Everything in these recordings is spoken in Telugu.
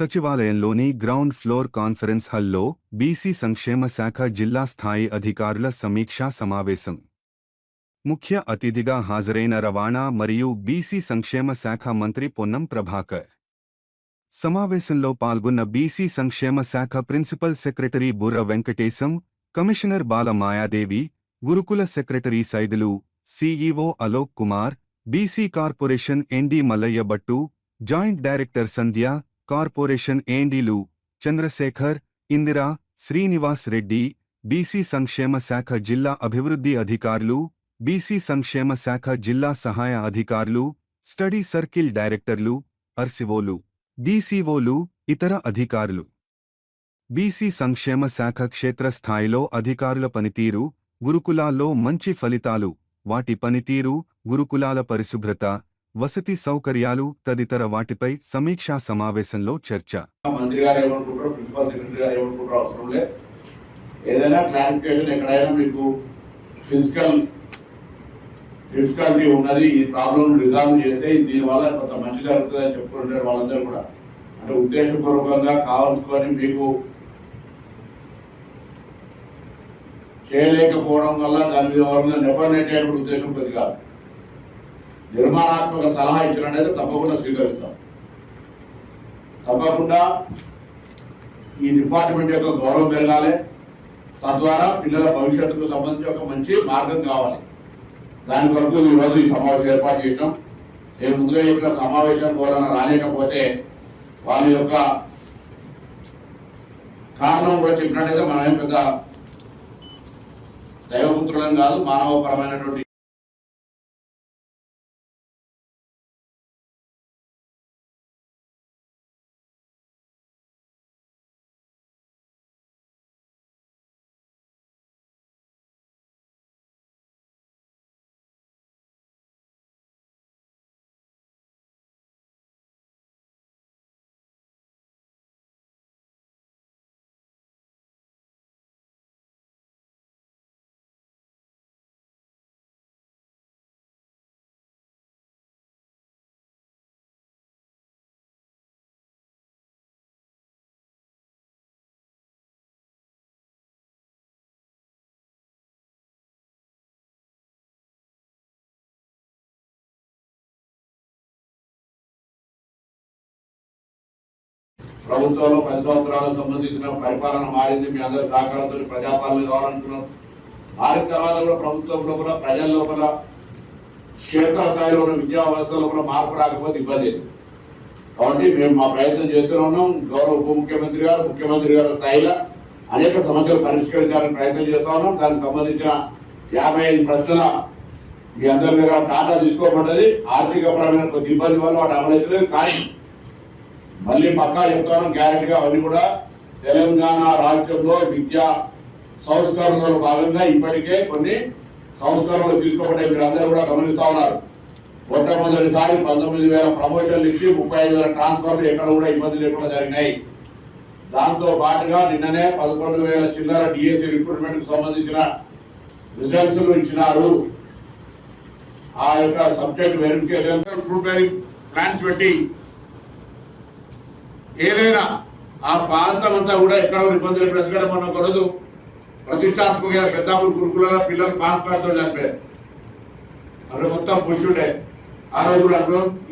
సచివాలయంలోని గ్రౌండ్ ఫ్లోర్ కాన్ఫరెన్స్ హాల్లో బీసీ సంక్షేమ శాఖ జిల్లా స్థాయి అధికారుల సమీక్షా సమావేశం. ముఖ్య అతిథిగా హాజరైన రవాణా మరియు బీసీ సంక్షేమ శాఖ మంత్రి పొన్నం ప్రభాకర్. సమావేశంలో పాల్గొన్న బీసీ సంక్షేమ శాఖ ప్రిన్సిపల్ సెక్రటరీ బుర్ర వెంకటేశం కమిషనర్ బాల మాయాదేవి గురుకుల secretary Saidulu CEO Alok Kumar BC corporation MD Mallaiah Bhattu joint director Sandhya corporation ఏండీలు Chandrasekhar Indira Srinivas Reddy BC సంక్షేమ శాఖ జిల్లా అభివృద్ధి అధికారులు బీసీ సంక్షేమ శాఖ జిల్లా సహాయ అధికారులు స్టడీ సర్కిల్ డైరెక్టర్లు అర్సివోలు డీసీఓలు ఇతర అధికారులు. బీసీ సంక్షేమ శాఖ క్షేత్రస్థాయిలో అధికారుల పనితీరు గురుకులాల్లో మంచి ఫలితాలు వాటి పనితీరు గురుకులాల పరిశుభ్రత వసతి సౌకర్యాలు తదితర వాటిపై సమీక్షా సమావేశంలో చర్చ. మంత్రి గారు ఏమనుకుంటారో ప్రిన్సిపల్ సెక్రటరీ గారు ఏమనుకుంటారో అవసరం లేదు. ఏదైనా క్లారిఫికేషన్ ఎక్కడైనా మీకు ఫిజికల్ డిఫికల్టీ ఉన్నది ఈ ప్రాబ్లం రిజాల్వ్ చేస్తే దీనివల్ల కొంత మంచి జరుగుతుందని చెప్పుకుంటారు వాళ్ళందరూ కూడా. అంటే ఉద్దేశపూర్వకంగా కావాల్సుకొని మీకు చేయలేకపోవడం వల్ల దాని మీద ఎవరి మీద నెపనెట్టేటువంటి ఉద్దేశం కొద్ది కాదు నిర్మాణాత్మక సలహా ఇచ్చినట్టయితే తప్పకుండా స్వీకరిస్తాం. తప్పకుండా ఈ డిపార్ట్మెంట్ యొక్క గౌరవం పెరగాలి. తద్వారా పిల్లల భవిష్యత్తుకు సంబంధించి ఒక మంచి మార్గం కావాలి. దాని కొరకు ఈరోజు ఈ సమావేశం ఏర్పాటు చేసినాం. నేను ముందుగా చెప్పిన సమావేశం ఎవరైనా రాలేకపోతే వాళ్ళ యొక్క కారణం కూడా చెప్పినట్టయితే మనం ఏం పెద్ద దైవపుత్రులం కాదు మానవపరమైనటువంటి ప్రభుత్వంలో పది సంవత్సరాలకు సంబంధించిన పరిపాలన మారింది. మీ అందరి సహకారంతో ప్రజాపాలన కావాలనుకున్నాం. మారిన తర్వాత కూడా ప్రభుత్వం లోపల ప్రజల లోపల క్షేత్ర స్థాయిలో ఉన్న విద్యా వ్యవస్థ లోపల మార్పు రాకపోతే ఇబ్బంది కాబట్టి మేము మా ప్రయత్నం చేస్తూనే ఉన్నాం. గౌరవ ఉప ముఖ్యమంత్రి గారు ముఖ్యమంత్రి గారి స్థాయిలో అనేక సమస్యలు పరిష్కరించాలని ప్రయత్నం చేస్తా ఉన్నాం. దానికి సంబంధించిన యాభై ఐదు ప్రశ్నల మీ అందరి దగ్గర టాటా తీసుకోబడ్డది. ఆర్థిక పరమైన కొద్ది ఇబ్బంది వల్ల వాటి అమలవుతలేదు కానీ మళ్ళీ పక్కా చెప్తాను గ్యారెంటీగా అవన్నీ కూడా తెలంగాణ రాష్ట్రంలో విద్యా సంస్కరణలో భాగంగా ఇప్పటికే కొన్ని సంస్కరణలు తీసుకోబడ్డాయి. మీరు అందరూ కూడా గమనిస్తూ ఉన్నారు. మొట్టమొదటిసారి పంతొమ్మిది వేల ప్రమోషన్లు ఇచ్చి ముప్పై ఐదు వేల ట్రాన్స్ఫర్లు ఎక్కడ కూడా ఇబ్బంది లేకుండా జరిగినాయి. దాంతో పాటుగా నిన్ననే పదకొండు వేల చిల్లర డిఎస్సి రిక్రూట్మెంట్కు సంబంధించిన రిజల్ట్స్ ఇచ్చినారు. ఆ యొక్క సబ్జెక్ట్ వెరిఫికేషన్ ప్లాన్స్ పెట్టి ఏదైనా ఆ ప్రాంతం అంతా కూడా ఎక్కడ కూడా ఇబ్బంది లేదు ఎందుకంటే మనం కొరదు ప్రతిష్టాత్మక పెద్దాపురం గురుకులలో పిల్లలు పాన్ కార్డుతో చనిపోయారు. అక్కడ మొత్తం పుష్ ఆ రోజు కూడా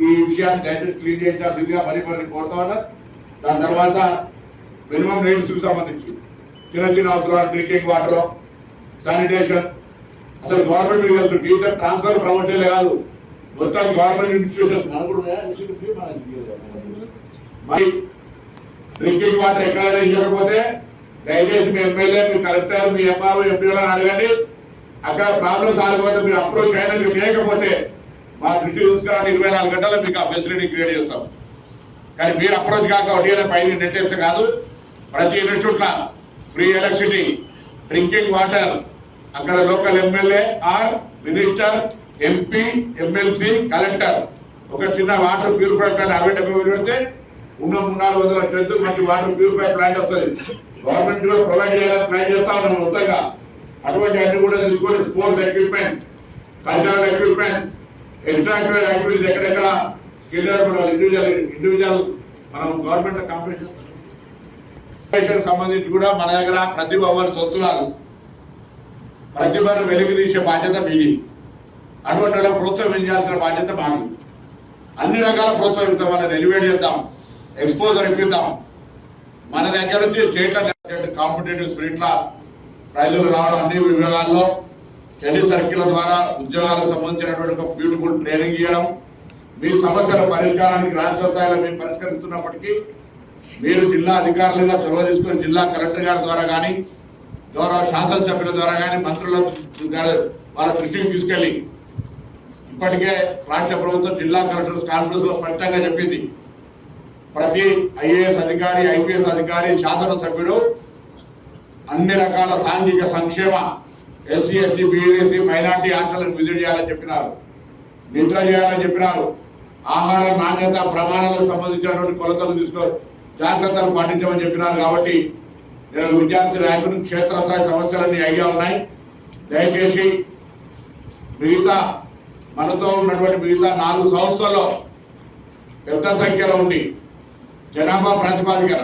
ఈ విషయాన్ని దయచేసి క్లీన్ చేయించాల్సిందిగా మరి మరి కోరుతా ఉన్నా దాని తర్వాత మినిమం రేట్స్కి సంబంధించి చిన్న చిన్న అవసరాలు డ్రింకింగ్ వాటర్ శానిటేషన్. అసలు గవర్నమెంట్ మీకు టీచర్ ట్రాన్స్ఫర్ ప్రమోషన్లే కాదు. మొత్తం గవర్నమెంట్ ఇన్స్టిట్యూషన్స్. మనకు మరి డ్రింకింగ్ వాటర్ ఎక్కడైనా ఇవ్వకపోతే దయచేసి మీ ఎమ్మెల్యే మీ కలెక్టర్ మీ ఎంఆర్ఓ ఎంపీలను అడగండి. అక్కడ ప్రాబ్లం సాల్వ్ మీరు అప్రోచ్ చేయడానికి చేయకపోతే మా దృష్టి చూసుకురాని ఇరవై నాలుగు గంటలు మీకు ఆ ఫెసిలిటీ క్రియేట్ చేస్తాం. కానీ మీరు అప్రోచ్ కాక ఒకటి పైన నెట్టేస్తే కాదు. ప్రతి ఇన్స్టిట్యూట్ల ఫ్రీ ఎలక్ట్రిసిటీ డ్రింకింగ్ వాటర్ అక్కడ local MLA or minister MP MLC collector. ఒక చిన్న వాటర్ ప్యూరిఫై అరవై డెబ్బై పెడితే ఉన్న మూడు నాలుగు వందల స్ట్రెంత్ మనకి వాటర్ ప్యూరిఫై ప్లాంట్ వస్తుంది. గవర్నమెంట్ కూడా ప్రొవైడ్ చేయాలని ప్లాన్ చేస్తా ఉన్నాం మొత్తంగా. అటువంటి అన్ని కూడా తీసుకొని sports equipment cultural equipment extra activities ఎక్కడెక్కడ స్కిల్ ఇండివిజువల్ ఇండివిజువల్ మనం గవర్నమెంట్ కాంపిటీషన్ సంబంధించి కూడా మన దగ్గర ప్రతిభ ఎవరి సొత్తు ప్రతిభను వెలుగు తీసే బాధ్యత మీది. అటువంటి ప్రోత్సహించాల్సిన బాధ్యత మాది. అన్ని రకాల ప్రోత్సహిస్తాం మనం ఎలివేట్ చేద్దాం. ఎక్స్పోజర్ ఇప్పిద్దాం. మన దగ్గర నుంచి స్టేట్ కాంపిటేటివ్ స్పిరిట్ లా ప్రైజులు రావడం అన్ని విభాగాల్లో స్టడీ సర్కిల్ ద్వారా ఉద్యోగాలకు సంబంధించినటువంటి ఒక బ్యూటిఫుల్ ట్రైనింగ్ ఇవ్వడం మీ సమస్యల పరిష్కారానికి రాష్ట్ర స్థాయిలో మేము పరిష్కరిస్తున్నప్పటికీ మీరు జిల్లా అధికారులుగా చొరవ తీసుకొని జిల్లా కలెక్టర్ గారి ద్వారా కానీ గౌరవ శాసనసభ్యుల ద్వారా కానీ మంత్రుల వాళ్ళ దృష్టికి తీసుకెళ్ళి ఇప్పటికే రాష్ట్ర ప్రభుత్వం జిల్లా కలెక్టర్స్ కాన్ఫరెన్స్లో స్పష్టంగా చెప్పింది. ప్రతి ఐఏఎస్ అధికారి ఐపీఎస్ అధికారి శాసనసభ్యుడు అన్ని రకాల సాంఘిక సంక్షేమ ఎస్సీ ఎస్టీ బీఎస్సీ మైనార్టీ హాస్టళ్ళను విజిట్ చేయాలని చెప్పినారు. నిద్ర చేయాలని చెప్పినారు. ఆహార నాణ్యత ప్రమాణాలకు సంబంధించినటువంటి కొలతలు తీసుకో జాగ్రత్తలు పాటించమని చెప్పినారు కాబట్టి నేను విద్యార్థి నాయకులు క్షేత్రస్థాయి సమస్యలన్నీ అయ్యా ఉన్నాయి. దయచేసి మిగతా మనతో ఉన్నటువంటి మిగతా నాలుగు సంస్థల్లో పెద్ద సంఖ్యలో ఉండి జనాభా ప్రాతిపాదికన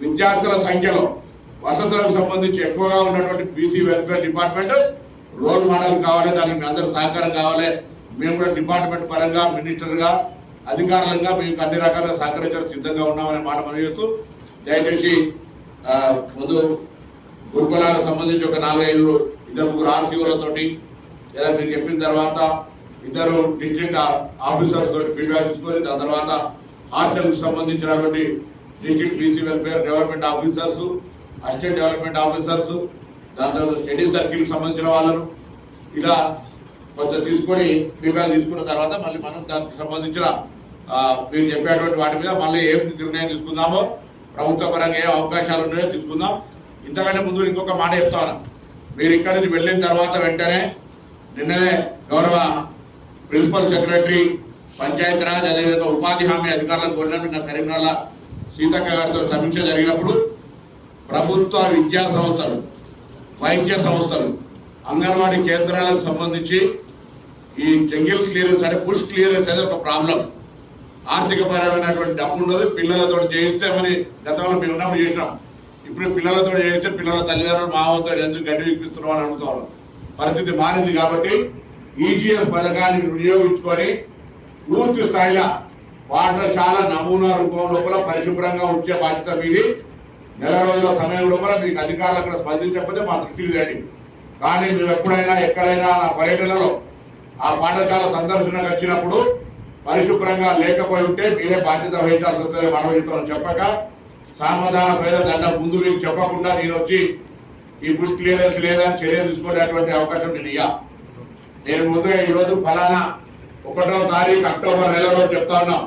విద్యార్థుల సంఖ్యలో వసతులకు సంబంధించి ఎక్కువగా ఉన్నటువంటి BC welfare department role model కావాలి దానికి మీ అందరూ సహకారం కావాలి. మేము కూడా డిపార్ట్మెంట్ పరంగా మినిస్టర్గా అధికారులంగా మీకు అన్ని రకాలుగా సహకరించడం సిద్ధంగా ఉన్నామనే మాట మనం చేస్తూ దయచేసి ముందు గురుకులాలకు సంబంధించి ఒక నాలుగైదు ఇద్దరు ముగ్గురు ఆర్సీఓలతోటి లేదా మీరు చెప్పిన తర్వాత ఇద్దరు డిస్ట్రిక్ట్ ఆఫీసర్స్ తోటి ఫీడ్బ్యాక్ తీసుకొని దాని తర్వాత హాస్టల్కి సంబంధించినటువంటి district BC welfare development officers assistant development officers దాని తర్వాత స్టడీ సర్కిల్కి సంబంధించిన వాళ్ళను ఇలా కొంత తీసుకొని ఫీడ్బ్యాక్ తీసుకున్న తర్వాత మళ్ళీ మనం దానికి సంబంధించిన మీరు చెప్పేటువంటి వాటి మీద మళ్ళీ ఏం నిర్ణయం తీసుకుందామో ప్రభుత్వ పరంగా ఏ అవకాశాలు ఉన్నాయో తీసుకుందాం. ఇంతకంటే ముందు ఇంకొక మాట చెప్తాను మీరు ఇక్కడి నుంచి వెళ్ళిన తర్వాత వెంటనే నిన్ననే గౌరవ ప్రిన్సిపల్ సెక్రటరీ పంచాయతీరాజ్ అదేవిధంగా ఉపాధి హామీ అధికారులను కోరినప్పుడు నా కరీంనగర్ సీతక్క గారితో సమీక్ష జరిగినప్పుడు ప్రభుత్వ విద్యా సంస్థలు వైద్య సంస్థలు అంగన్వాడీ కేంద్రాలకు సంబంధించి ఈ జంగిల్ క్లియరెన్స్ అంటే పుష్ క్లియరెన్స్ అనేది ఒక ప్రాబ్లం. ఆర్థిక పరమైనటువంటి డబ్బు ఉండదు పిల్లలతో చేయిస్తే మరి గతంలో మేము ఉన్నప్పుడు చేసినాం. ఇప్పుడు పిల్లలతో చేయిస్తే పిల్లల తల్లిదండ్రులు మావతో ఎందుకు గడ్డి విప్పిస్తున్నాం అని అడుగుతారు పరిస్థితి మారింది కాబట్టి ఈజీఎస్ పథకాన్ని వినియోగించుకొని పూర్తి స్థాయిలో పాఠశాల నమూనా రూపం లోపల పరిశుభ్రంగా ఉంచే బాధ్యత మీది. నెల రోజుల సమయం లోపల మీకు అధికారులు అక్కడ స్పందించకపోతే మా దృష్టికి తేండి. కానీ మేము ఎప్పుడైనా ఎక్కడైనా నా పర్యటనలో ఆ పాఠశాల సందర్శనకు వచ్చినప్పుడు పరిశుభ్రంగా లేకపోయి ఉంటే మీరే బాధ్యత వహించాల్సి వస్తుంది మనవహిస్తామని చెప్పక సామధాన పేద దండ ముందు మీకు చెప్పకుండా నేను వచ్చి ఈ బుష్ క్లియరెన్స్ లేదని చర్య తీసుకునేటువంటి అవకాశం నేను ఇయ్యా. నేను ముందుగా ఈరోజు ఫలానా ఒకటో తారీఖు అక్టోబర్ నెలలో చెప్తా ఉన్నాం.